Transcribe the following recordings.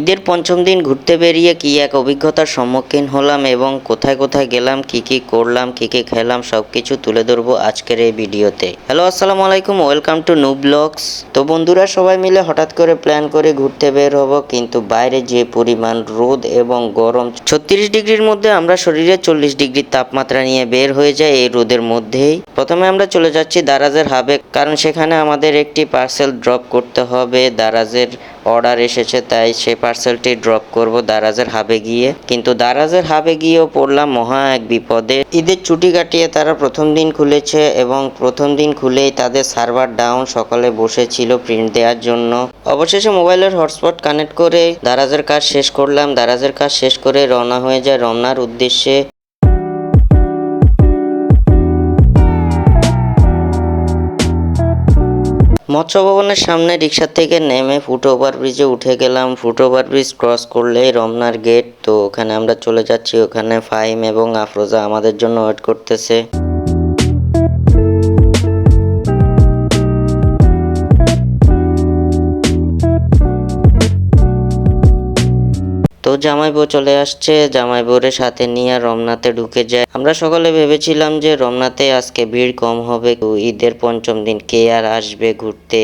ঈদের পঞ্চম দিন ঘুরতে বেরিয়ে কি এক অভিজ্ঞতার সম্মুখীন হলাম এবং কোথায় কোথায় গেলাম, কি কি করলাম, কি কি খেলাম সব কিছু তুলে ধরবো আজকের এই ভিডিওতে। হ্যালো আসসালামু আলাইকুম ওয়েলকাম টু নু ব্লগস তো বন্ধুরা, সবাই মিলে হঠাৎ করে প্ল্যান করে ঘুরতে বের হব, কিন্তু বাইরে যে পরিমাণ রোদ এবং গরম, ছত্রিশ ডিগ্রির মধ্যে আমরা শরীরে চল্লিশ ডিগ্রি তাপমাত্রা নিয়ে বের হয়ে যাই এই রোদের মধ্যেই। প্রথমে আমরা চলে যাচ্ছি দারাজের হাবে কারণ সেখানে আমাদের একটি পার্সেল ড্রপ করতে হবে দারাজের অর্ডার এসেছে, তাই সেই পার্সেলটি ড্রপ করব দারাজের হাবে গিয়ে কিন্তু দারাজের হাবে গিয়েও পড়লাম মহা এক বিপদে। ঈদের ছুটি কাটিয়ে তারা প্রথম দিন খুলেছে এবং প্রথম দিন খুলেই তাদের সার্ভার ডাউন সকালে বসেছিল প্রিন্ট দেওয়ার জন্য। অবশেষে মোবাইলের হটস্পট কানেক্ট করে দারাজের কাজ শেষ করলাম। দারাজের কাজ শেষ করে রওনা হয়ে যায় রমনার উদ্দেশ্যে। মৎস্য ভবনের সামনে রিক্সা থেকে নেমে ফুট ওভার ব্রিজে উঠে গেলাম। ফুটওভার ব্রিজ ক্রস করলেই রমনার গেট। তো ওখানে আমরা চলে যাচ্ছি। ওখানে ফাইম এবং আফরোজা আমাদের জন্য ওয়েট করতেছে। তো জামাই বউ চলে আসছে। জামাই বউরের সাথে নিয়ে রমনাতে ঢুকে যায়। আমরা সকলে ভেবেছিলাম যে রমনাতে আজকে ভিড় কম হবে। ঈদের পঞ্চম দিন কে আর আসবে ঘুরতে?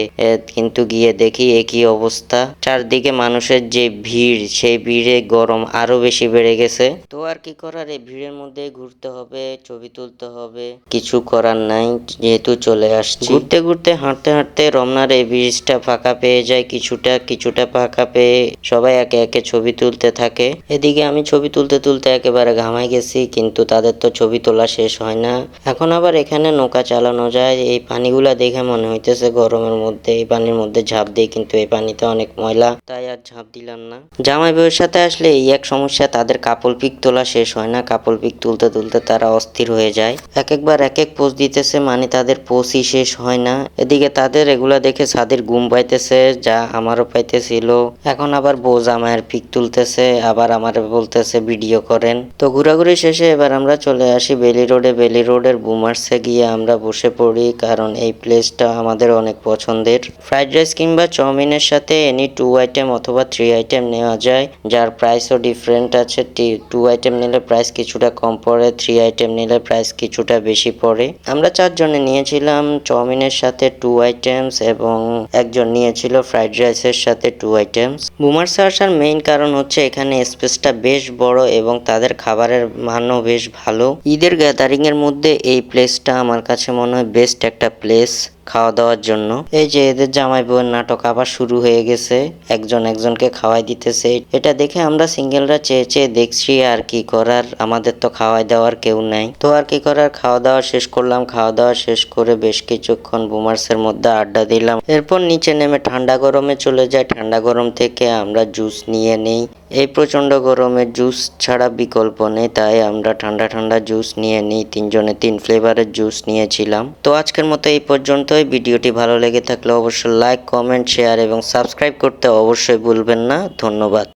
কিন্তু গিয়ে দেখি একই অবস্থা। চারদিকে মানুষের যে ভিড়, সেই ভিড়ে গরম আরও বেশি বেড়ে গেছে। তো আর কি করার? এই ভিড়ের মধ্যে ঘুরতে হবে, ছবি তুলতে হবে। কিছু করার নাই, যেহেতু চলে আসছি। ঘুরতে ঘুরতে হাঁটতে হাঁটতে রমনার এই ব্রিজটা ফাঁকা পেয়ে যায়। কিছুটা কিছুটা ফাঁকা পেয়ে সবাই একে একে ছবি তুলতে থাকে। এদিকে আমি ছবি তুলতে তুলতে একেবারে ঘামাই গেছি, কিন্তু তাদের তো ছবি তোলা শেষ হয় না। এখন আবার এখানে নৌকা চালানো যায়। এই পানিগুলা দেখে মনে হইতেছে গরমের মধ্যে, এই পানির মধ্যে ঝাঁপ দিই, কিন্তু এই পানিতে অনেক ময়লা। তাই আর ঝাঁপ দিলাম না। জামাই বউয়ের সাথে আসলে এই এক সমস্যা, তাদের কাপল পিক তোলা শেষ হয় না। কাপল পিক তুলতে তুলতে তারা অস্থির হয়ে যায়। এক একবার এক এক পোজ দিতেছে মানে তাদের পোজই শেষ হয় না। এদিকে তাদের এগুলা দেখে সাদের ঘুম পাইতেছে, যা আমারও পাইতেছিল। এখন আবার বউ জামাইয়ের পিক তুলতেছে। আবার আমার বলতেছে ভিডিও করেন। তো ঘোরাঘুরি শেষে এবার আমরা চলে আসি বেলি রোডে বেলি রোডের বুমার্সে গিয়ে আমরা বসে পড়ি, কারণ এই প্লেসটা আমাদের অনেক পছন্দের। ফ্রাইড রাইস কিংবা চাউমিনের সাথে এনি টু আইটেম অথবা থ্রি আইটেম নেওয়া যায়, যার প্রাইসও ডিফারেন্ট আছে। টু আইটেম নিলে প্রাইস কিছুটা কম পড়ে থ্রি আইটেম নিলে প্রাইস কিছুটা বেশি পড়ে। আমরা চারজনে নিয়েছিলাম চাউমিনের সাথে টু আইটেমস এবং একজন নিয়েছিল ফ্রাইড রাইসের সাথে টু আইটেমস বুমার্সে আসার মেইন কারণ হচ্ছে এখানে স্পেসটা বেশ বড় এবং তাদের খাবারের মানও বেশ ভালো। ঈদের গ্যাদারিং এর মধ্যে এই প্লেসটা আমার কাছে মনে হয় বেস্ট একটা প্লেস খাওয়া দাওয়ার জন্য। এই যে এদের জামাই বউয়ের নাটক আবার শুরু হয়ে গেছে। একজন একজনকে খাওয়াই দিতেছে। এটা দেখে আমরা সিঙ্গেলরা চেয়ে চেয়ে দেখছি আর কি করার। আমাদের তো খাওয়াই দেওয়ার কেউ নাই। তো আর কি করার? খাওয়া দাওয়া শেষ করলাম। খাওয়া দাওয়া শেষ করে বেশ কিছুক্ষণ বুমার্সের মধ্যে আড্ডা দিলাম। এরপর নিচে নেমে ঠান্ডা গরমে চলে যায়। ঠান্ডা গরম থেকে আমরা জুস নিয়ে নেই। এই প্রচণ্ড গরমে জুস ছাড়া বিকল্প নেই। তাই আমরা ঠান্ডা ঠান্ডা জুস নিয়ে নিই। তিনজনে তিন ফ্লেভারের জুস নিয়েছিলাম। তো আজকের মতো এই পর্যন্তই ভিডিওটি ভালো লেগে থাকলে অবশ্যই লাইক কমেন্ট শেয়ার এবং সাবস্ক্রাইব করতে অবশ্যই ভুলবেন না। ধন্যবাদ।